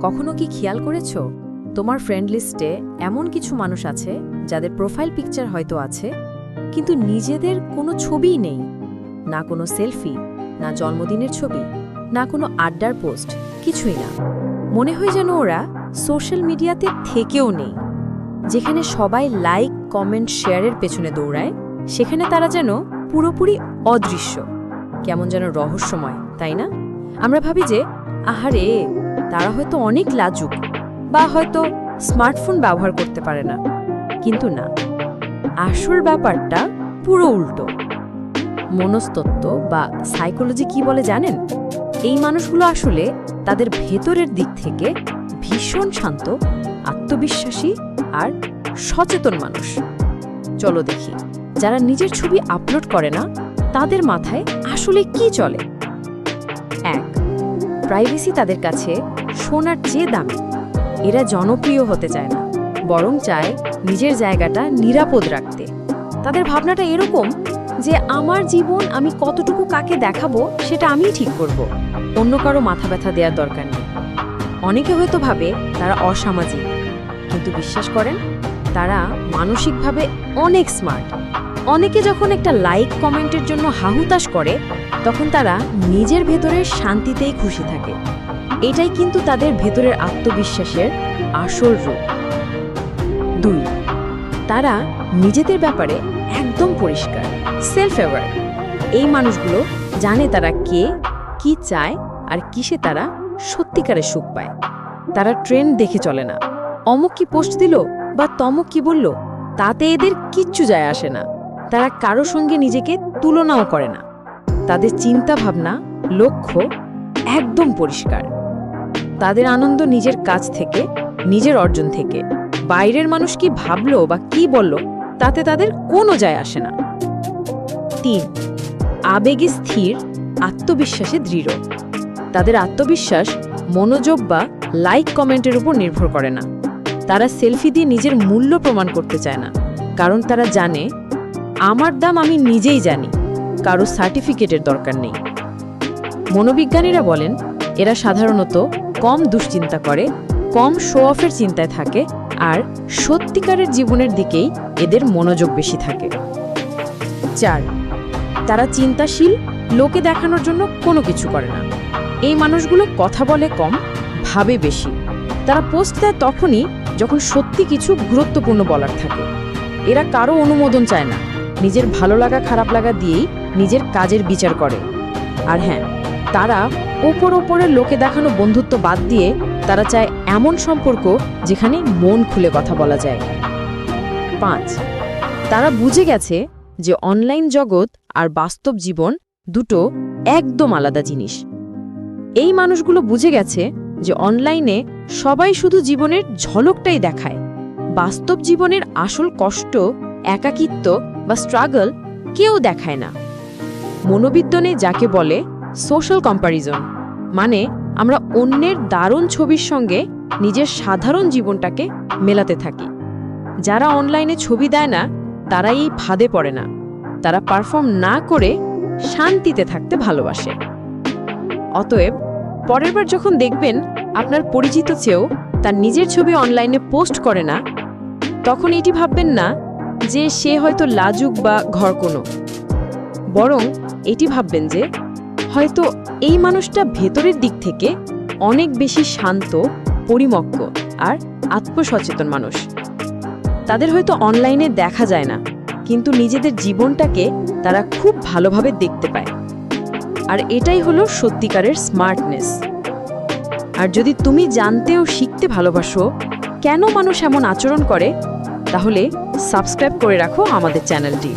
কখনো কি খেয়াল করেছ? তোমার ফ্রেন্ড লিস্টে এমন কিছু মানুষ আছে যাদের প্রোফাইল পিকচার হয়তো আছে, কিন্তু নিজেদের কোনো ছবিই নেই। না কোনো সেলফি না জন্মদিনের ছবি, না কোনো আড্ডার পোস্ট কিছুই না। মনে হয় যেন ওরা সোশ্যাল মিডিয়াতে থেকেও নেই। যেখানে সবাই লাইক কমেন্ট শেয়ারের পেছনে দৌড়ায়, সেখানে তারা যেন পুরোপুরি অদৃশ্য। কেমন যেন রহস্যময়, তাই না? আমরা ভাবি যে, আহারে তারা হয়তো অনেক লাজুক বা হয়তো স্মার্টফোন ব্যবহার করতে পারে না। কিন্তু না, আসল ব্যাপারটা পুরো উল্টো। মনস্তত্ত্ব বা সাইকোলজি কি বলে জানেন? এই মানুষগুলো আসলে তাদের ভেতরের দিক থেকে ভীষণ শান্ত, আত্মবিশ্বাসী আর সচেতন মানুষ। চলো দেখি, যারা নিজের ছবি আপলোড করে না, তাদের মাথায় আসলে কি চলে? এক প্রাইভেসি তাদের কাছে সোনার চেয়ে দামি, এরা জনপ্রিয় হতে চায় না, বরং চায় নিজের জায়গাটা নিরাপদ রাখতে। তাদের ভাবনাটা এরকম যে, আমার জীবন আমি কতটুকু কাকে দেখাবো, সেটা আমিই ঠিক করব। অন্য কারও মাথা ব্যথা দেওয়ার দরকার নেই। অনেকে হয়তো ভাবে তারা অসামাজিক, কিন্তু বিশ্বাস করেন, তারা মানসিকভাবে অনেক স্মার্ট। অনেকে যখন একটা লাইক কমেন্টের জন্য হাহুতাশ করে, তখন তারা নিজের ভেতরের শান্তিতেই খুশি থাকে। এটাই কিন্তু তাদের ভেতরের আত্মবিশ্বাসের আসল রূপ। দুই, তারা নিজেদের ব্যাপারে একদম পরিষ্কার সেলফ অ্যাওয়ার এই মানুষগুলো জানে তারা কে, কি চায় আর কিসে তারা সত্যিকারের সুখ পায়। তারা ট্রেন্ড দেখে চলে না। অমুক কি পোস্ট দিল বা তমুক কি বলল, তাতে এদের কিচ্ছু যায় আসে না। তারা কারও সঙ্গে নিজেকে তুলনাও করে না। তাদের চিন্তা ভাবনা, লক্ষ্য একদম পরিষ্কার। তাদের আনন্দ নিজের কাজ থেকে, নিজের অর্জন থেকে। বাইরের মানুষ কি ভাবলো বা কি বলল, তাতে তাদের কোনো যায় আসে না। তিন, আবেগে স্থির, আত্মবিশ্বাসে দৃঢ়। তাদের আত্মবিশ্বাস, মনোযোগ বা লাইক কমেন্টের উপর নির্ভর করে না। তারা সেলফি দিয়ে নিজের মূল্য প্রমাণ করতে চায় না। কারণ তারা জানে, আমার দাম আমি নিজেই জানি। কারও সার্টিফিকেটের দরকার নেই। মনোবিজ্ঞানীরা বলেন, এরা সাধারণত কম দুশ্চিন্তা করে, কম শো অফের চিন্তায় থাকে আর সত্যিকারের জীবনের দিকেই এদের মনোযোগ বেশি থাকে। চার, তারা চিন্তাশীল, লোকে দেখানোর জন্য কোনো কিছু করে না। এই মানুষগুলো কথা বলে কম, ভাবে বেশি। তারা পোস্ট দেয় তখনই যখন সত্যি কিছু গুরুত্বপূর্ণ বলার থাকে। এরা কারও অনুমোদন চায় না। নিজের ভালো লাগা, খারাপ লাগা দিয়েই নিজের কাজের বিচার করে। আর হ্যাঁ তারা ওপর ওপরে লোকে দেখানো বন্ধুত্ব বাদ দিয়ে তারা চায় এমন সম্পর্ক যেখানে মন খুলে কথা বলা যায়। পাঁচ, তারা বুঝে গেছে যে অনলাইন জগৎ আর বাস্তব জীবন দুটো একদম আলাদা জিনিস। এই মানুষগুলো বুঝে গেছে যে অনলাইনে সবাই শুধু জীবনের ঝলকটাই দেখায়। বাস্তব জীবনের আসল কষ্ট, একাকিত্ব বা স্ট্রাগল কেউ দেখায় না। মনোবিজ্ঞানে যাকে বলে সোশ্যাল কম্প্যারিজন মানে আমরা অন্যের দারুণ ছবির সঙ্গে নিজের সাধারণ জীবনটাকে মেলাতে থাকি। যারা অনলাইনে ছবি দেয় না তারা এই ফাঁদে পড়ে না। তারা পারফর্ম না করে শান্তিতে থাকতে ভালোবাসে। অতএব, পরের বার যখন দেখবেন আপনার পরিচিত চেয়েও তার নিজের ছবি অনলাইনে পোস্ট করে না, তখন এটি ভাববেন না যে সে হয়তো লাজুক বা ঘর কোনো। বরং এটি ভাববেন যে হয়তো এই মানুষটা ভেতরের দিক থেকে অনেক বেশি শান্ত, পরিমক্ক আর আত্মসচেতন মানুষ। তাদের হয়তো অনলাইনে দেখা যায় না, কিন্তু নিজেদের জীবনটাকে তারা খুব ভালোভাবে দেখতে পায়। আর এটাই হলো সত্যিকারের স্মার্টনেস। আর যদি তুমি জানতে ও শিখতে ভালোবাসো, কেন মানুষ এমন আচরণ করে, তাহলে সাবস্ক্রাইব করে রাখো আমাদের চ্যানেলটি।